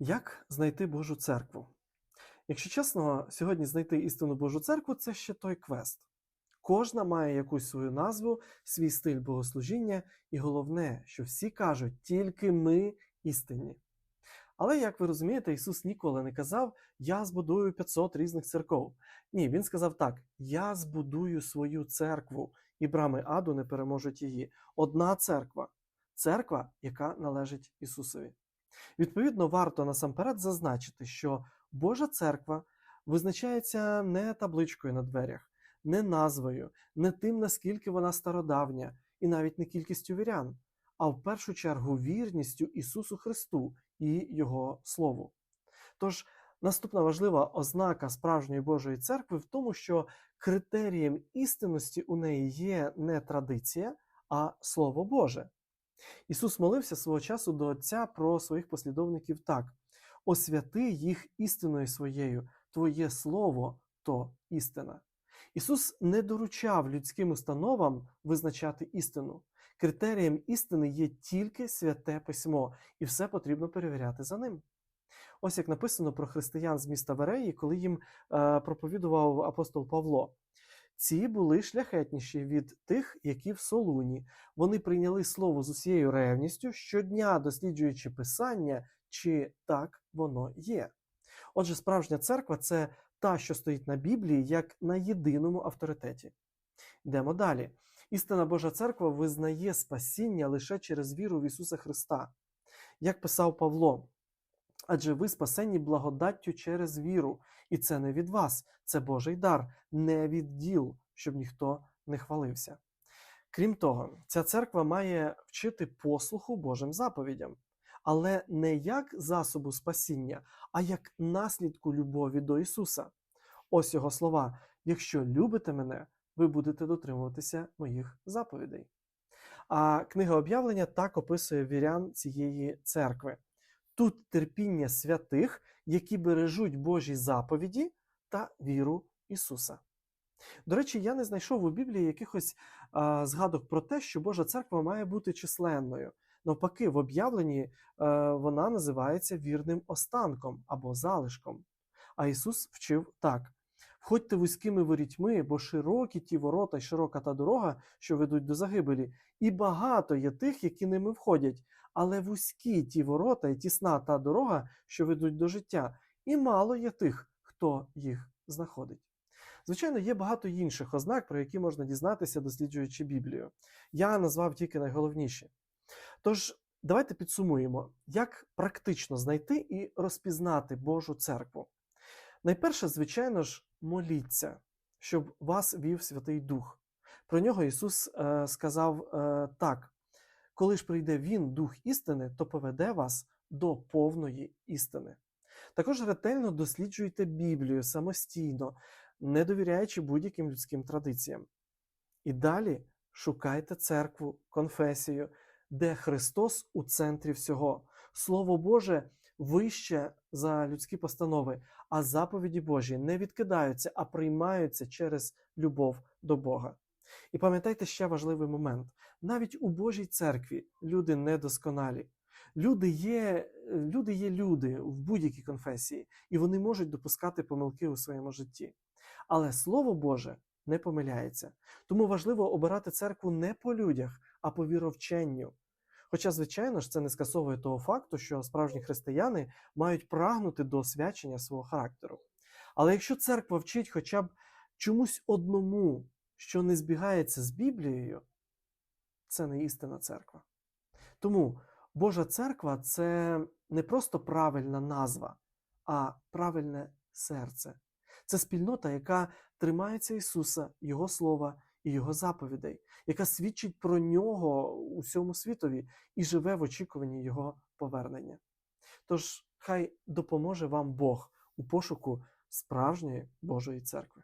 Як знайти Божу церкву? Якщо чесно, сьогодні знайти істинну Божу церкву це ще той квест. Кожна має якусь свою назву, свій стиль богослужіння, і головне, що всі кажуть, тільки ми істинні. Але, як ви розумієте, Ісус ніколи не казав, я збудую 500 різних церков. Ні, Він сказав так: Я збудую свою церкву, і брами аду не переможуть її. Одна церква церква, яка належить Ісусові. Відповідно, варто насамперед зазначити, що Божа церква визначається не табличкою на дверях, не назвою, не тим, наскільки вона стародавня, і навіть не кількістю вірян, а в першу чергу вірністю Ісусу Христу і Його Слову. Тож, наступна важлива ознака справжньої Божої церкви в тому, що критерієм істинності у неї є не традиція, а Слово Боже. Ісус молився свого часу до Отця про своїх послідовників так: освяти їх істиною своєю, Твоє Слово то істина. Ісус не доручав людським установам визначати істину. Критерієм істини є тільки святе письмо, і все потрібно перевіряти за ним. Ось як написано про християн з міста Вереї, коли їм е, проповідував апостол Павло. Ці були шляхетніші від тих, які в Солуні. Вони прийняли слово з усією ревністю, щодня досліджуючи писання, чи так воно є. Отже, справжня церква це та, що стоїть на Біблії, як на єдиному авторитеті. Йдемо далі. Істина Божа церква визнає спасіння лише через віру в Ісуса Христа. Як писав Павло, адже ви спасені благодаттю через віру, і це не від вас, це Божий дар, не від діл, щоб ніхто не хвалився. Крім того, ця церква має вчити послуху Божим заповідям, але не як засобу спасіння, а як наслідку любові до Ісуса. Ось його слова: якщо любите мене, ви будете дотримуватися моїх заповідей. А книга об'явлення так описує вірян цієї церкви. Тут терпіння святих, які бережуть Божі заповіді та віру Ісуса. До речі, я не знайшов у Біблії якихось а, згадок про те, що Божа церква має бути численною. Навпаки, в об'явленні е, вона називається вірним останком або залишком. А Ісус вчив так: входьте вузькими ворітьми, бо широкі ті ворота й широка та дорога, що ведуть до загибелі, і багато є тих, які ними входять, але вузькі ті ворота і тісна та дорога, що ведуть до життя, і мало є тих, хто їх знаходить. Звичайно, є багато інших ознак, про які можна дізнатися, досліджуючи Біблію. Я назвав тільки найголовніші. Тож, давайте підсумуємо, як практично знайти і розпізнати Божу церкву. Найперше, звичайно ж, моліться, щоб вас вів Святий Дух. Про нього Ісус е, сказав е, так: коли ж прийде Він, Дух істини, то поведе вас до повної істини. Також ретельно досліджуйте Біблію самостійно, не довіряючи будь-яким людським традиціям. І далі шукайте церкву, конфесію, де Христос у центрі всього. Слово Боже вище за людські постанови, а заповіді Божі не відкидаються, а приймаються через любов до Бога. І пам'ятайте ще важливий момент: навіть у Божій церкві люди недосконалі. Люди є, люди є люди в будь-якій конфесії, і вони можуть допускати помилки у своєму житті. Але Слово Боже не помиляється. Тому важливо обирати церкву не по людях, а по віровченню. Хоча, звичайно ж, це не скасовує того факту, що справжні християни мають прагнути до освячення свого характеру. Але якщо церква вчить хоча б чомусь одному, що не збігається з Біблією, це не істинна церква. Тому Божа церква це не просто правильна назва, а правильне серце. Це спільнота, яка тримається Ісуса, Його Слова і Його заповідей, яка свідчить про нього усьому світові і живе в очікуванні Його повернення. Тож, хай допоможе вам Бог у пошуку справжньої Божої церкви.